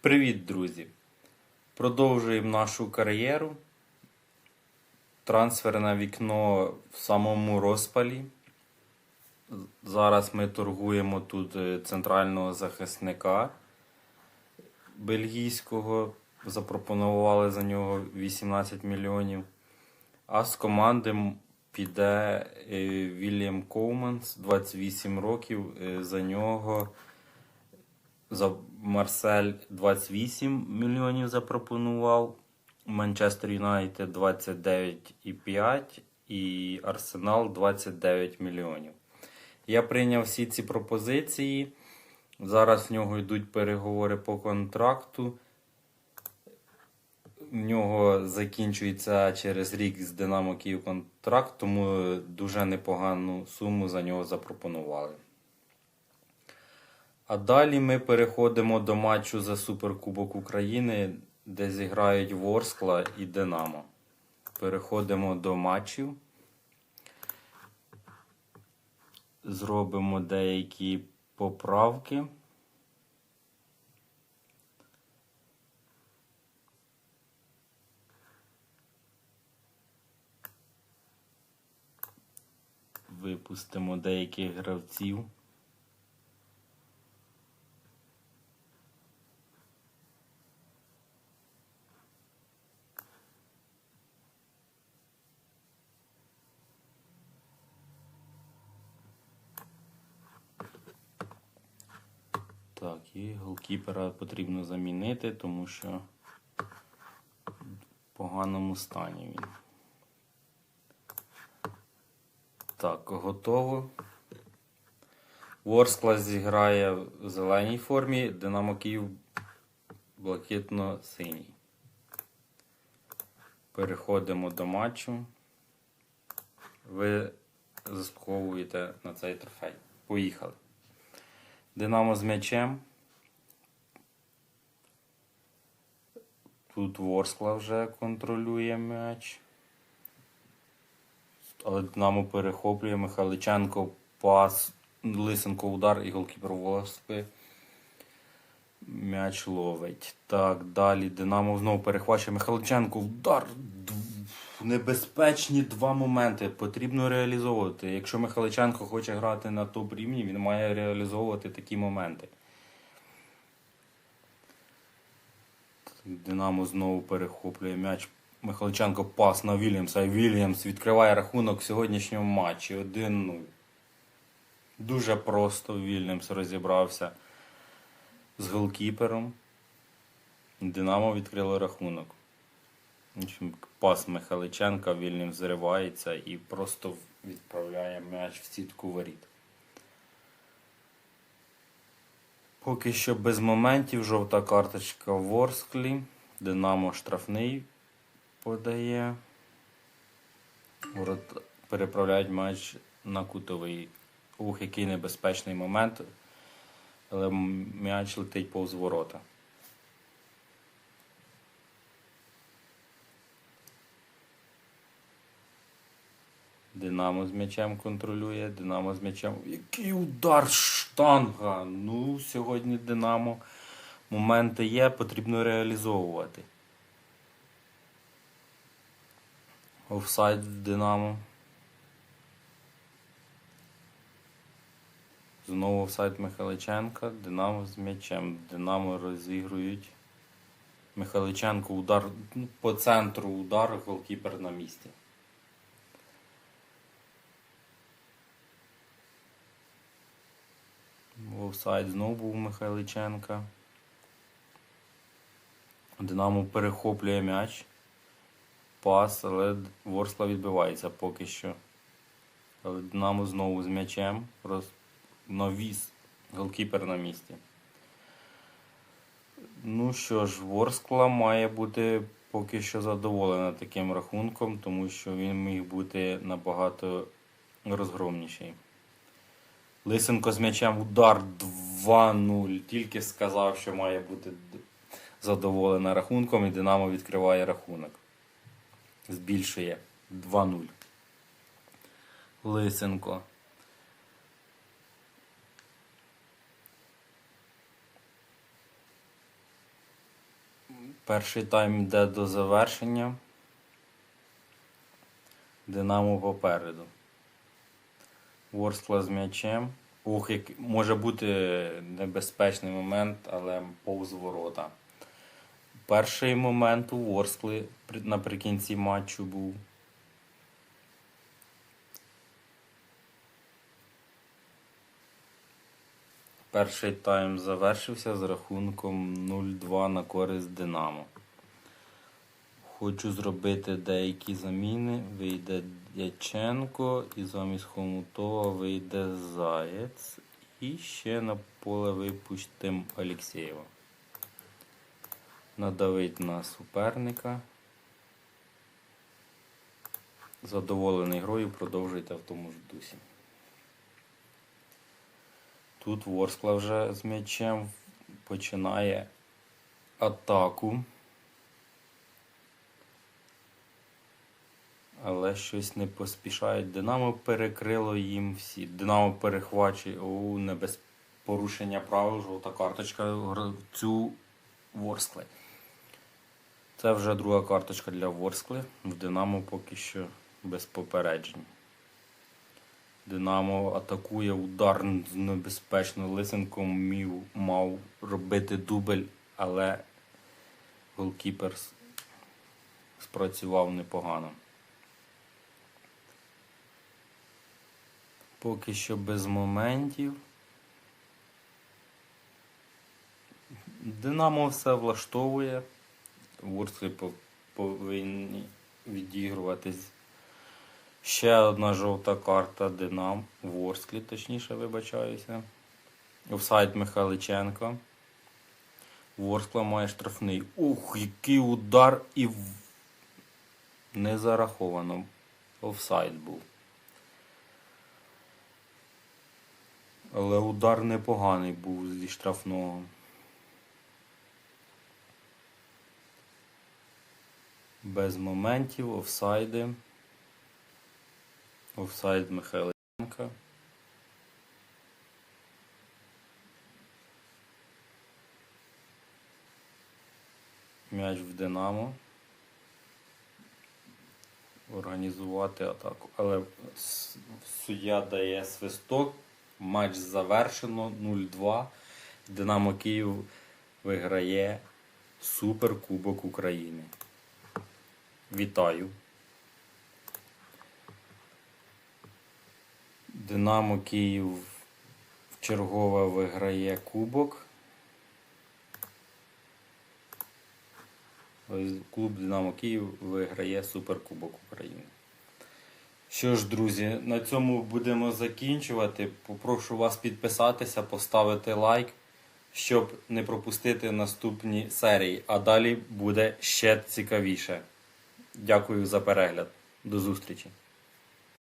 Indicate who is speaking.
Speaker 1: Привіт, друзі! Продовжуємо нашу кар'єру. Трансферне вікно в самому розпалі. Зараз ми торгуємо тут е, центрального захисника бельгійського. Запропонували за нього 18 мільйонів. А з команди піде е, Вільям Коуманс, 28 років. Е, За нього за Марсель 28 мільйонів запропонував. Манчестер Юнайтед 29,5 і Арсенал 29 мільйонів. Я прийняв всі ці пропозиції. Зараз в нього йдуть переговори по контракту. В нього закінчується через рік з Динамо Київ контракт, тому дуже непогану суму за нього запропонували. А далі ми переходимо до матчу за Суперкубок України, де зіграють Ворскла і Динамо. Переходимо до матчів. Зробимо деякі поправки. Випустимо деяких гравців. Так, і голкіпера потрібно замінити, тому що в поганому стані він. Так, готово. Ворскла зіграє в зеленій формі, Динамо Київ блакитно-синій. Переходимо до матчу. Ви заслуговуєте на цей трофей. Поїхали. Динамо з м'ячем. Тут Ворскла вже контролює м'яч. Але Динамо перехоплює Михайличенко пас, Лисенко удар і голкіпер Ворскли. М'яч ловить. Так, далі Динамо знову перехвачує Михайличенко. Удар. Небезпечні два моменти. Потрібно реалізовувати. Якщо Михайличенко хоче грати на топ рівні, він має реалізовувати такі моменти. Динамо знову перехоплює м'яч. Михайличенко пас на Вільямса. Вільямс відкриває рахунок в сьогоднішньому матчі. 1-0. Дуже просто Вільямс розібрався з голкіпером. Динамо відкрило рахунок. Пас Михайличенка, Вільямс зривається і просто відправляє м'яч в сітку воріт. Поки що без моментів. Жовта карточка в Ворсклі. Динамо штрафний подає. Ворот переправляють матч на кутовий. Ух, який небезпечний момент. Але м'яч летить повз ворота. Динамо з м'ячем контролює. Динамо з м'ячем. Який удар штанга! Ну, сьогодні Динамо. Моменти є, потрібно реалізовувати. Офсайд в Динамо. Знову офсайд Михайличенка. Динамо з м'ячем. Динамо розігрують. Михайличенко удар ну, по центру удар, голкіпер на місці. Офсайд знову був Михайличенка. Динамо перехоплює м'яч. Пас, але Ворскла відбивається поки що. Але Динамо знову з м'ячем. Роз... Навіс. Голкіпер на місці. Ну що ж, Ворскла має бути поки що задоволена таким рахунком, тому що він міг бути набагато розгромніший. Лисенко з м'ячем удар 2-0. Тільки сказав, що має бути задоволена рахунком, і Динамо відкриває рахунок. Збільшує 2-0. Лисенко. Перший тайм йде до завершення. Динамо попереду. Ворскла з м'ячем. Ух, як може бути небезпечний момент, але повз ворота. Перший момент у Ворскли наприкінці матчу був. Перший тайм завершився з рахунком 0-2 на користь Динамо. Хочу зробити деякі заміни. Вийде Дяченко і замість Хомутова вийде Заєць. І ще на поле випустимо Алєксєєва. Надавить на суперника. Задоволений грою, продовжуйте в тому ж дусі. Тут Ворскла вже з м'ячем починає атаку. Але щось не поспішають. Динамо перекрило їм всі. Динамо перехвачує у небез... порушення правил, жовта карточка гравцю Ворскли. Це вже друга карточка для Ворскли. В Динамо поки що без попереджень. Динамо атакує удар небезпечно. Лисенко мів, мав робити дубль, але голкіпер спрацював непогано. Поки що без моментів. Динамо все влаштовує. Ворскли пов- повинні відігруватись. Ще одна жовта карта Динам. Ворсклі, точніше, вибачаюся. Офсайд Михайличенко. Ворскла має штрафний. Ух, який удар і не зараховано. Офсайд був. Але удар непоганий був зі штрафного. Без моментів, офсайди. Офсайд Михайленка. М'яч в Динамо. Організувати атаку. Але суддя дає свисток. Матч завершено 0-2. Динамо Київ виграє Суперкубок України. Вітаю! Динамо Київ вчергове виграє кубок. Клуб Динамо Київ виграє Суперкубок України. Що ж, друзі, на цьому будемо закінчувати. Попрошу вас підписатися, поставити лайк, щоб не пропустити наступні серії. А далі буде ще цікавіше. Дякую за перегляд. До зустрічі!